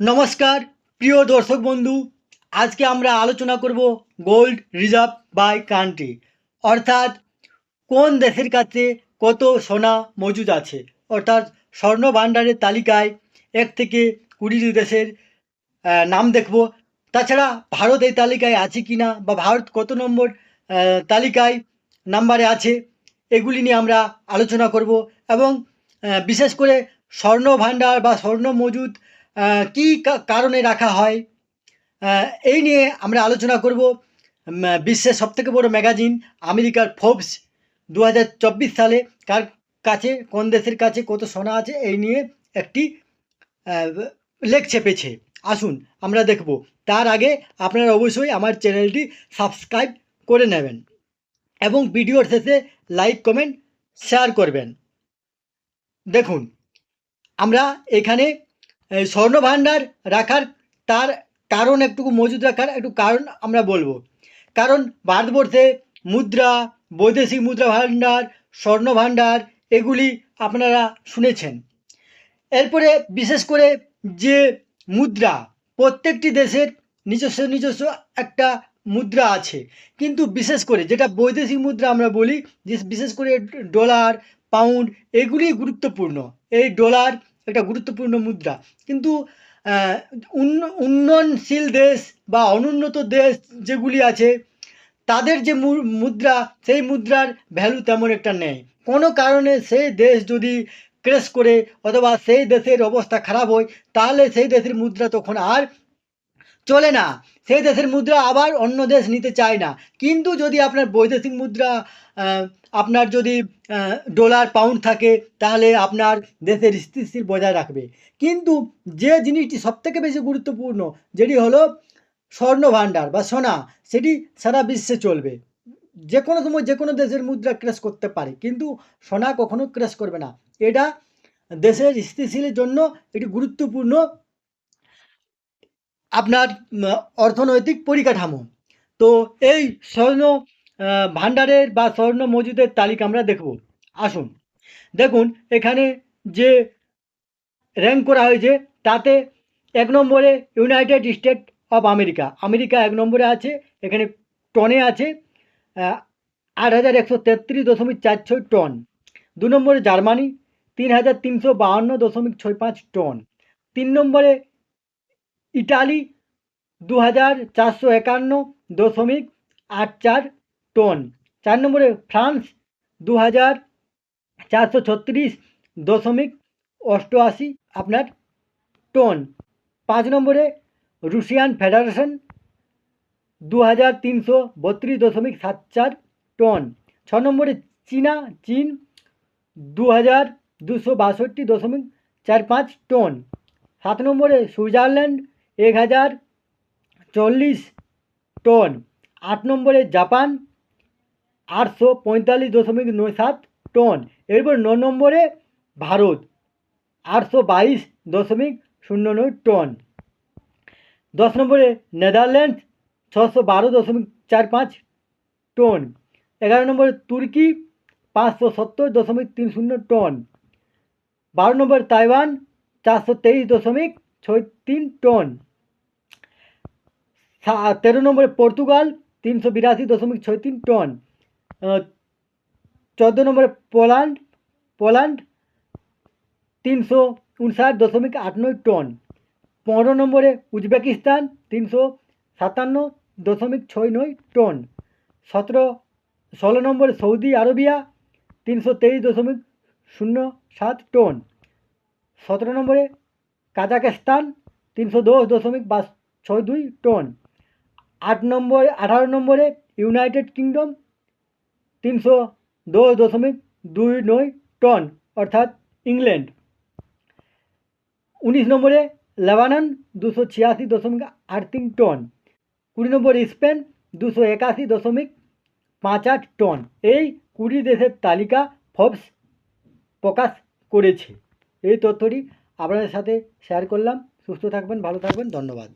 নমস্কার, প্রিয় দর্শক বন্ধু। আজকে আমরা আলোচনা করব গোল্ড রিজার্ভ বাই কান্ট্রি অর্থাৎ কোন দেশের কাছে কত সোনা মজুদ আছে? অর্থাৎ স্বর্ণ ভাণ্ডারের তালিকায় এক থেকে কুড়িটি দেশের নাম দেখব। তাছাড়া ভারত এই তালিকায় আছে কি না বা ভারত কত নম্বর তালিকায় নাম্বারে আছে, এগুলি নিয়ে আমরা আলোচনা করব। এবং বিশেষ করে স্বর্ণ ভাণ্ডার বা স্বর্ণ মজুদ কী কারণে রাখা হয়? এই নিয়ে আমরা আলোচনা করব বিশ্বের সবথেকে বড় ম্যাগাজিন আমেরিকার ফোর্বস দু হাজার চব্বিশ সালে। কার কাছে, কোন দেশের কাছে, কত সোনা আছে, এই নিয়ে একটি লেখ চেপেছে। আসুন, আমরা দেখব। তার আগে আপনারা অবশ্যই আমার চ্যানেলটি সাবস্ক্রাইব করে নেবেন এবং ভিডিওর শেষে লাইক, কমেন্ট, শেয়ার করবেন। দেখুন, আমরা এখানে স্বর্ণ ভাণ্ডার রাখার তার কারণ একটুকু মজুদ রাখার একটু কারণ আমরা বলব। কারণ ভারতবর্ষে মুদ্রা, বৈদেশিক মুদ্রা ভাণ্ডার স্বর্ণ ভাণ্ডার এগুলি আপনারা শুনেছেন। এরপরে বিশেষ করে যে মুদ্রা, প্রত্যেকটি দেশের নিজস্ব নিজস্ব একটা মুদ্রা আছে। কিন্তু বিশেষ করে যেটা বৈদেশিক মুদ্রা আমরা বলি, যে বিশেষ করে ডলার, পাউন্ড এগুলি গুরুত্বপূর্ণ। এই ডলার একটা গুরুত্বপূর্ণ মুদ্রা। কিন্তু উন্নয়নশীল দেশ বা অনুন্নত দেশ যেগুলি আছে, তাদের যে মুদ্রা, সেই মুদ্রার ভ্যালু তেমন একটা নেই। কোনো কারণে সেই দেশ যদি ক্রেশ করে অথবা সেই দেশের অবস্থা খারাপ হয়, তাহলে সেই দেশের মুদ্রা তখন আর চলে না। সেই দেশের মুদ্রা আবার অন্য দেশ নিতে চায় না। কিন্তু যদি আপনার বৈদেশিক মুদ্রা আপনার যদি ডলার, পাউন্ড থাকে, তাহলে আপনার দেশের স্থিতিশীল বজায় রাখবে। কিন্তু যে জিনিসটি সবথেকে বেশি গুরুত্বপূর্ণ, যেটি হলো স্বর্ণ ভাণ্ডার বা সোনা, সেটি সারা বিশ্বে চলবে। যে কোনো সময় যে কোনো দেশের মুদ্রা ক্রেশ করতে পারে, কিন্তু সোনা কখনো ক্রেশ করবে না। এটা দেশের স্থিতিশীলের জন্য এটি গুরুত্বপূর্ণ আপনার অর্থনৈতিক পরিকাঠামো। তো এই স্বর্ণ ভাণ্ডারের বা স্বর্ণ মজুদের তালিকা আমরা দেখব। আসুন, দেখুন, এখানে যে র্যাঙ্ক করা হয়েছে, তাতে এক নম্বরে United State of America America এক নম্বরে আছে, এখানে টনে আছে আট হাজার একশো তেত্রিশ দশমিক চার ছয় টন। দু নম্বরে জার্মানি, তিন হাজার তিনশো বাহান্ন দশমিক ছয় পাঁচ টন। তিন নম্বরে ইটালি দু হাজার চারশো একান্ন দশমিক আট চার টন। চার নম্বরে ফ্রান্স দু হাজার চারশো ছত্রিশ দশমিক অষ্টআশি আপনার টন। পাঁচ নম্বরে রুশিয়ান ফেডারেশন দু হাজার তিনশো বত্রিশ দশমিক সাত চার টন। ছ নম্বরে চীনা, চীন দু হাজার দুশো বাষট্টি দশমিক চার পাঁচ টন। সাত নম্বরে সুইজারল্যান্ড এক হাজার চল্লিশ টন। আট নম্বরে জাপান, আটশো পঁয়তাল্লিশ দশমিক নয় সাত টন। এরপর ন নম্বরে ভারত, আটশো বাইশ দশমিক শূন্য নয় টন। দশ নম্বরে নেদারল্যান্ডস, ছশো বারো দশমিক চার পাঁচ টন। এগারো নম্বরে তুর্কি, পাঁচশো সত্তর দশমিক তিন শূন্য টন। বারো নম্বর তাইওয়ান, চারশো তেইশ দশমিক ছয় তিন টন। তেরো নম্বরে পর্তুগাল, তিনশো বিরাশি দশমিক ছয় তিন টন। চোদ্দ নম্বরে পোল্যান্ড পোল্যান্ড, তিনশো উনষাট দশমিক আট নয় টন। পনেরো নম্বরে উজবেকিস্তান, তিনশো সাতান্ন দশমিক ছয় নয় টন। সতেরো, ষোলো নম্বরে সৌদি আরবিয়া, তিনশো তেইশ দশমিক শূন্য সাত টন। সতেরো নম্বরে কাজাকিস্তান তিনশো দশ দশমিক বাস, ছয় দুই টন। আট নম্বর, আঠারো নম্বরে ইউনাইটেড কিংডম তিনশো দশ দশমিক দুই নয় টন, অর্থাৎ ইংল্যান্ড। উনিশ নম্বরে লেবানন দুশো ছিয়াশি দশমিক আট তিন টন, কুড়ি নম্বরে স্পেন দুশো একাশি দশমিক পাঁচ আট টন। এই কুড়ি দেশের তালিকা ফবস প্রকাশ করেছে। এই তথ্যটি আপনাদের সাথে শেয়ার করলাম। সুস্থ থাকবেন, ভালো থাকবেন, ধন্যবাদ।